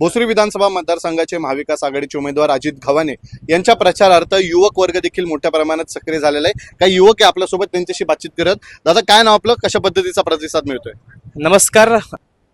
भोसरी विधानसभा मतदारसंघाचे महाविकास आघाडीचे उमेदवार अजित घवाने यांच्या प्रचारार्थ युवक वर्ग देखील मोठ्या प्रमाणात सक्रिय झालेला आहे. काही युवक आहे आपल्यासोबत त्यांच्याशी बातचीत करत. दादा काय नाव आपलं? कशा पद्धतीचा प्रतिसाद मिळतोय? नमस्कार.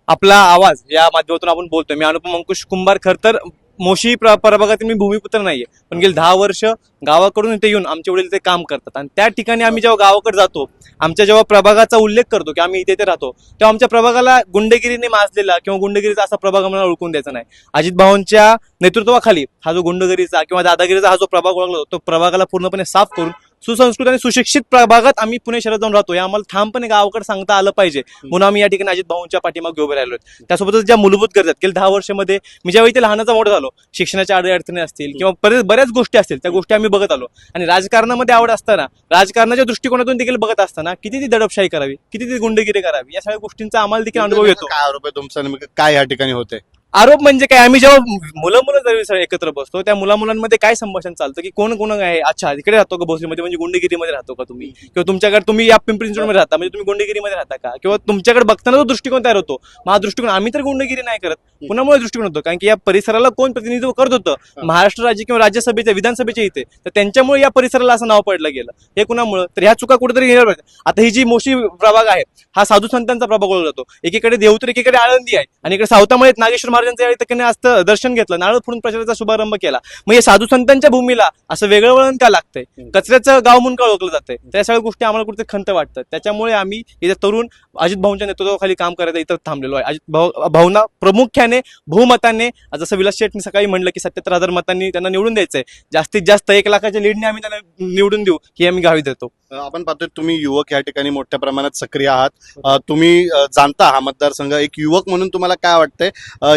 आपला आवाज या माध्यमातून आपण बोलतोय. मी अनुपम अंकुश कुंभार खर तर मोशी प्रभागातील मी भूमिपुत्र नाहीये. पण गेली दहा वर्ष गावाकडून इथे येऊन आमचे वडील ते काम करतात. आणि त्या ठिकाणी आम्ही जेव्हा गावाकडे जातो आमच्या जेव्हा प्रभागाचा उल्लेख करतो की आम्ही इथे इथे राहतो तेव्हा आमच्या प्रभागाला गुंडगिरीने माजलेला किंवा गुंडगिरीचा असा प्रभाग आम्हाला ओळखून द्यायचा नाही. अजित भाऊंच्या नेतृत्वाखाली हा जो गुंडगिरीचा किंवा दादागिरीचा हा जो प्रभाग ओळखला तो प्रभागाला पूर्णपणे साफ करून सुसंस्कृत आणि सुशिक्षित प्रभागात आम्ही पुणे शहरात जाऊन राहतो. हे आम्हाला ठामपणे गावाकडे सांगता आलं पाहिजे. म्हणून आम्ही या ठिकाणी अजित भाऊंच्या पाठीमागे उभे राहिलो त्यासोबतच ज्या मूलभूत गरजा आहेत, गेल्या दहा वर्षामध्ये मी जेव्हा इथे लहानाचा मोठा झालो शिक्षणाच्या अडी अडचणी असतील किंवा बऱ्याच गोष्टी असतील त्या गोष्टी आम्ही बघत आलो. आणि राजकारणामध्ये आवड असताना राजकारणाच्या दृष्टिकोनातून देखील बघत असताना किती ती दडपशाही करावी किती ती गुंडगिरी करावी या सगळ्या गोष्टींचा आम्हाला देखील अनुभव येतो. काय आरोप आहे तुमचा नेमकं काय या ठिकाणी होते आरोप म्हणजे काय? आम्ही जेव्हा मुलं मुलं एकत्र बसतो त्या मुला मुलांमध्ये काय संभाषण चालतं? की कोण कोण आहे? अच्छा इकडे राहतो का भोसरीमध्ये? म्हणजे गुंडगिरीमध्ये राहतो का तुम्ही? किंवा तुमच्याकडे तुम्ही या पिंपरी चिंचवडमध्ये राहता म्हणजे तुम्ही गुंडगिरीमध्ये राहता का? किंवा तुमच्याकडे बघताना जो दृष्टिकोन तयार होतो. मग हा दृष्टिकोन आम्ही तर गुंडगिरी नाही करत. पुन्हामुळे दृष्टिकोन होतो? कारण की या परिसराला कोण प्रतिनिधित्व करत होतं? महाराष्ट्र राज्य किंवा राज्यसभेच्या विधानसभेच्या इथे. तर त्यांच्यामुळे या परिसराला असं नाव पडलं गेलं. हे कुणामुळे? तर ह्या चुका कुठेतरी पाहिजे. आता ही जी मोशी प्रभाग आहे हा साधू संतांचा प्रभाग ओळखला जातो. एकीकडे देवतर एकीकडे आळंदी आहे. आणि इकडे सावतामध्ये नागेश्वर महाराजांचं या ठिकाणी असतं दर्शन घेतलं नारळ फोडून प्रचाराचा शुभारंभ केला. मग हे साधू संतांच्या भूमीला असं वेगळं वळण का लागतंय? कचऱ्याचं गाव म्हणून का ओळखलं जातंय? त्या सगळ्या गोष्टी आम्हाला कुठे खंत वाटतात. त्याच्यामुळे आम्ही इथे तरुण अजित भाऊंच्या नेतृत्वाखाली काम करायचं इथं थांबलेलो आहे. अजित भाऊ भाऊंना प्रामुख्याने बहुमताने जसं विलास शेटनी सकाळी म्हणलं की सत्याहत्तर हजार मतांनी त्यांना निवडून द्यायचंय. जास्तीत जास्त एक लाखाच्या लीडने आम्ही त्यांना निवडून देऊ ही आम्ही गावी देतो. आपण पाहतोय तुम्ही युवक या ठिकाणी मोठ्या प्रमाणात सक्रिय आहात. तुम्ही जाणता हा मतदारसंघ. एक युवक म्हणून तुम्हाला काय वाटतंय?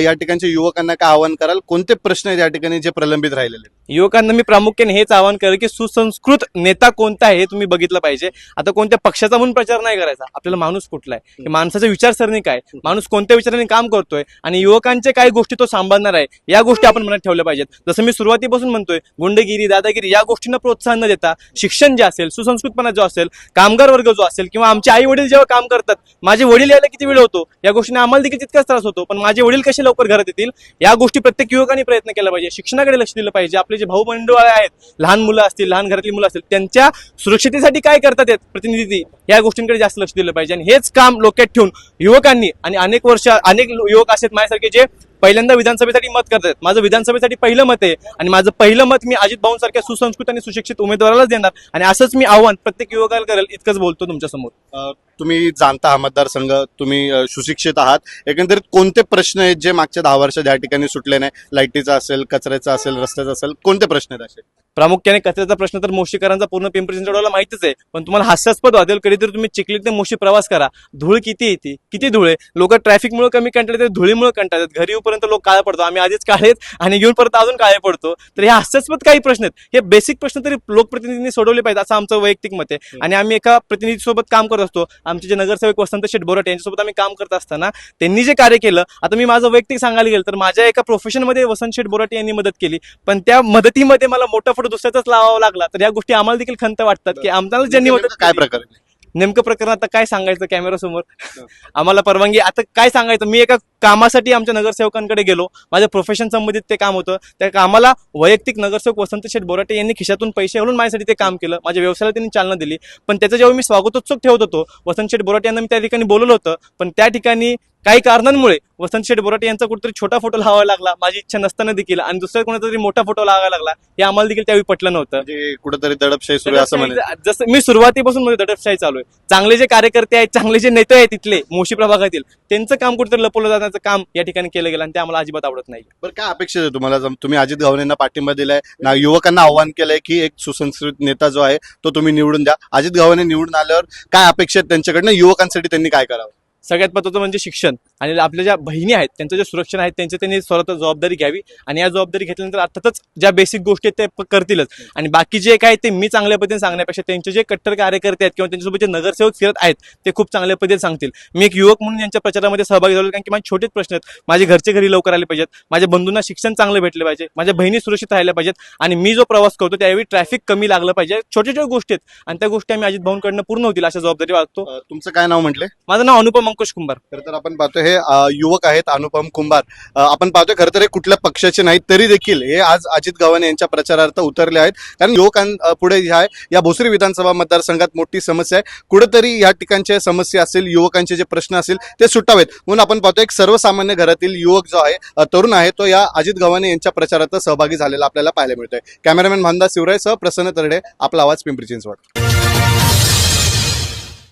या ठिकाणच्या युवकांना काय आवाहन कराल? कोणते प्रश्न आहेत या ठिकाणी जे प्रलंबित राहिलेले युवकांना मी प्रामुख्याने हेच आवाहन करेल की सुसंस्कृत नेता कोणता आहे हे तुम्ही बघितलं पाहिजे. आता कोणत्या पक्षाचा म्हणून प्रचार नाही करायचा. आपल्याला माणूस कुठला आहे? की माणसाच्या विचारसरणी काय माणूस कोणत्या विचाराने काम करतोय? आणि युवकांचे काय गोष्टी तो सांभाळणार आहे या गोष्टी आपण मनात ठेवल्या पाहिजेत. जसं मी सुरुवातीपासून म्हणतोय गुंडगिरी दादागिरी या गोष्टींना प्रोत्साहन न देता शिक्षण जे असेल सुसंस्कृतपणा जो असेल कामगार वर्ग जो असेल किंवा आमचे आई वडील जेव्हा काम करतात माझे वडील यायला किती वेळ होतो? या गोष्टीने आम्हाला देखील तितकाच त्रास होतो. पण माझे वडील कसे लवकर घरात येतील? या गोष्टी प्रत्येक युवकांनी प्रयत्न केला पाहिजे. शिक्षणाकडे लक्ष दिलं पाहिजे. आपले जे भाऊ मंडळ आहेत लहान मुलं असतील लहान घरातली मुलं असतील त्यांच्या सुरक्षितेसाठी काय करतात प्रतिनिधी या गोष्टींकडे जास्त लक्ष दिलं पाहिजे. आणि हेच काम लोक्यात ठेवून युवकांनी आणि अनेक वर्ष अनेक युवक असेल माझ्यासारखे जे पहिल्यांदा विधानसभेसाठी मत करतात माझं विधानसभेसाठी पहिलं मत आहे आणि माझं पहिलं मत मी अजित भाऊंसारख्या सुसंस्कृत आणि सुशिक्षित उमेदवारालाच देणार. आणि असंच मी आव्हान प्रत्येक युवकाला करेल इतकंच बोलतो तुमच्यासमोर. तुम्ही जाणता हा मतदारसंघ तुम्ही सुशिक्षित आहात. एकंदरीत कोणते प्रश्न आहेत जे मागच्या दहा वर्षात या ठिकाणी सुटले नाही? लाईटीचा असेल कचऱ्याचा असेल रस्त्याचा असेल कोणते प्रश्न आहेत असे? प्रामुख्याने कचऱ्याचा प्रश्न तर मोशीकरांचा पूर्ण पिंपरी चिंचवडला माहितीच आहे. पण तुम्हाला हास्यास्पद वाटेल कधीतरी तुम्ही चिखलीत ते मोशी प्रवास करा. धूळ किती येते किती धूळ आहे? लोक ट्रॅफिकमुळे कमी कंटाळतात धुळीमुळे कंटाळतात. घरी येऊपर्यंत लोक काळे पडतो आम्ही आधीच काळेत आणि घेऊन परत अजून काळे पडतो. तर हे हास्यास्पद काही प्रश्न आहेत. हे बेसिक प्रश्न तरी लोकप्रतिनिधींनी सोडवले पाहिजे असं आमचं वैयक्तिक मत आहे. आणि आम्ही एका प्रतिनिधीसोबत काम करत असतो. आमचे जे नगरसेवक वसंत शेठ बोरट यांच्यासोबत आम्ही काम करत असताना त्यांनी जे कार्य केलं आता मी माझं वैयक्तिक सांगायला गेलं तर माझ्या एका प्रोफेशनमध्ये वसंत शेठ बोराटे यांनी मदत केली. पण त्या मदतीमध्ये मला मोठा फोटो दुसऱ्याचाच लावावा लागला. तर या गोष्टी आम्हाला देखील खंत वाटतात की आम्हाला ज्यांनी मदत काय प्रकार? नेमकं प्रकरण आता काय सांगायचं कॅमेरा समोर? आम्हाला परवानगी आता काय सांगायचं? मी एका कामासाठी आमच्या नगरसेवकांकडे गेलो. माझ्या प्रोफेशन संबंधित ते काम होतं. त्या कामाला वैयक्तिक नगरसेवक वसंत शेठ बोराटे यांनी खिशातून पैसे घालून माझ्यासाठी ते काम केलं. माझ्या व्यवसायाला त्यांनी चालना दिली. पण त्याचं जेव्हा मी स्वागतोत्सव ठेवत होतो वसंत शेठ बोराटे यांना मी त्या ठिकाणी बोलवलं होतं. पण त्या ठिकाणी काही कारणांमुळे वसंत शेठ बोराटे यांचा कुठेतरी छोटा फोटो लावावा लागला माझी इच्छा नसताना देखील आणि दुसऱ्या कोणाचा तरी मोठा फोटो लावायला लागला हे आम्हाला देखील त्यावेळी पटलं नव्हतं. म्हणजे कुठेतरी दडपशाही सुरू आहे असं म्हणे दडपशाही- जसं मी सुरुवातीपासून मध्ये दडपशाही चालू आहे. चांगले जे कार्यकर्ते आहेत चांगले जे नेते आहेत तिथले मोशी प्रभागातील त्यांचं काम कुठेतरी लपवलं जाण्याचं काम या ठिकाणी केलं गेलं आणि ते आम्हाला अजिबात आवडत नाही बरं काय अपेक्षित आहे तुम्हाला? जम- तुम्ही अजित गव्हाणेंना पाठिंबा दिलाय. ना युवकांना आव्हान केलंय की एक सुसंस्कृत नेता जो आहे तो तुम्ही निवडून द्या. अजित गव्हाणे निवडून आल्यावर काय अपेक्षा आहेत त्यांच्याकडनं? युवकांसाठी त्यांनी काय करावं? सगळ्यात महत्वाचं म्हणजे शिक्षण. आणि आपल्या ज्या बहिणी आहेत त्यांचं जे सुरक्षण आहेत त्यांची त्यांनी स्वतः जबाबदारी घ्यावी. आणि या जबाबदारी घेतल्यानंतर अर्थातच ज्या बेसिक गोष्टी आहेत ते करतीलच. आणि बाकी जे काय ते मी चांगल्या पद्धतीने सांगण्यापेक्षा त्यांचे जे कट्टर कार्यकर्ते आहेत किंवा त्यांच्यासोबत जे नगरसेवक फिरत आहेत ते खूप चांगल्या पद्धतीने सांगतील. मी एक युवक म्हणून यांच्या प्रचारामध्ये सहभागी झालो कारण की माझे छोटेच प्रश्न आहेत. माझे घरचे घरी लवकर आले पाहिजेत. माझ्या बंधूंना शिक्षण चांगलं भेटले पाहिजे. माझ्या बहिणी सुरक्षित राहिल्या पाहिजेत. आणि मी जो प्रवास करतो त्यावेळी ट्रॅफिक कमी लागलं पाहिजे. छोट्या छोट्या गोष्टी आहेत. आणि त्या गोष्टी आम्ही अजित भाऊंकडनं पूर्ण होतील अशा जबाबदारी वागतो तुमचं काय नाव म्हटलंय माझं नाव अनुपम अंकुश कुंभार. खरं तर आपण पाहतोय हे अ, युवक आहेत अनुपम कुंभार. अ, आपण पाहतोय खरं तर हे कुठल्या पक्षाचे नाहीत तरी देखील हे आज अजित गव्हाणे यांच्या प्रचारार्थ उतरले आहेत. कारण युवकां ह्या पुढे या भोसरी विधानसभा मतदारसंघात मोठी समस्या आहे. कुठेतरी या ठिकाणच्या समस्या असतील युवकांचे जे प्रश्न असतील ते सुटावेत. म्हणून आपण पाहतोय एक सर्वसामान्य घरातील युवक जो आहे अ, तरुण आहे तो या अजित गव्हाणे यांच्या प्रचारात सहभागी झालेला आपल्याला पाहायला मिळतोय. कॅमेरामॅन भांदा शिवराय सह प्रसन्न तरडे आपला आवाज पिंपरी चिंचवड.